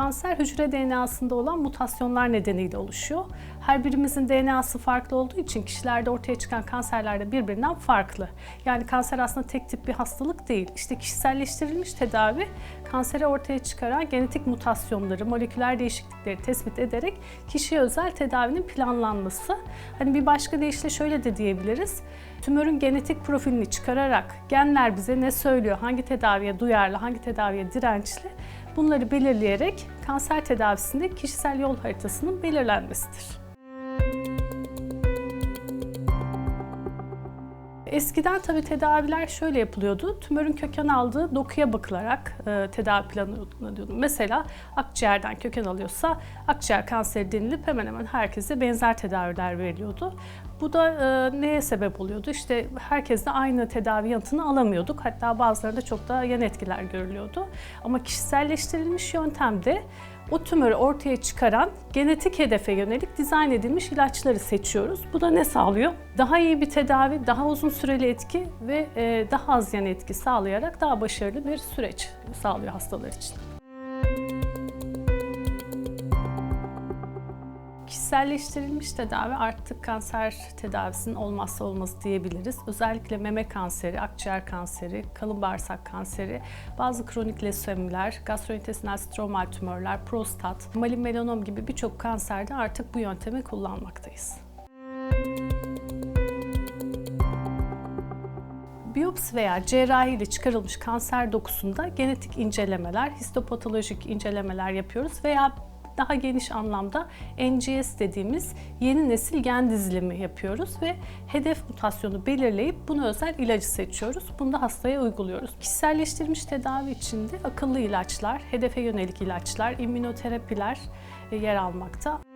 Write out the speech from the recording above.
Kanser hücre DNA'sında olan mutasyonlar nedeniyle oluşuyor. Her birimizin DNA'sı farklı olduğu için kişilerde ortaya çıkan kanserler de birbirinden farklı. Yani kanser aslında tek tip bir hastalık değil. İşte kişiselleştirilmiş tedavi kanseri ortaya çıkaran genetik mutasyonları, moleküler değişiklikleri tespit ederek kişiye özel tedavinin planlanması. Hani bir başka deyişle şöyle de diyebiliriz. Tümörün genetik profilini çıkararak genler bize ne söylüyor, hangi tedaviye duyarlı, hangi tedaviye dirençli bunları belirleyerek kanser tedavisinde kişisel yol haritasının belirlenmesidir. Eskiden tabii tedaviler şöyle yapılıyordu. Tümörün köken aldığı dokuya bakılarak e, tedavi planlanıyordu. Mesela akciğerden köken alıyorsa akciğer kanseri denilip hemen hemen herkese benzer tedaviler veriliyordu. Bu da e, neye sebep oluyordu? İşte herkes de aynı tedavi yanıtını alamıyorduk. Hatta bazılarında çok daha yan etkiler görülüyordu. Ama kişiselleştirilmiş yöntemde o tümörü ortaya çıkaran genetik hedefe yönelik dizayn edilmiş ilaçları seçiyoruz. Bu da ne sağlıyor? Daha iyi bir tedavi, daha uzun süreli etki ve e, daha az yan etki sağlayarak daha başarılı bir süreç sağlıyor hastalar için. Kişiselleştirilmiş tedavi artık kanser tedavisinin olmazsa olmazı diyebiliriz. Özellikle meme kanseri, akciğer kanseri, kalın bağırsak kanseri, bazı kronik lösemiler, gastrointestinal stromal tümörler, prostat, malin melanom gibi birçok kanserde artık bu yöntemi kullanmaktayız. Biyopsi veya cerrahi ile çıkarılmış kanser dokusunda genetik incelemeler, histopatolojik incelemeler yapıyoruz veya daha geniş anlamda NGS dediğimiz yeni nesil gen dizilimi yapıyoruz ve hedef mutasyonu belirleyip buna özel ilacı seçiyoruz. Bunu da hastaya uyguluyoruz. Kişiselleştirilmiş tedavi içinde akıllı ilaçlar, hedefe yönelik ilaçlar, immünoterapiler yer almakta.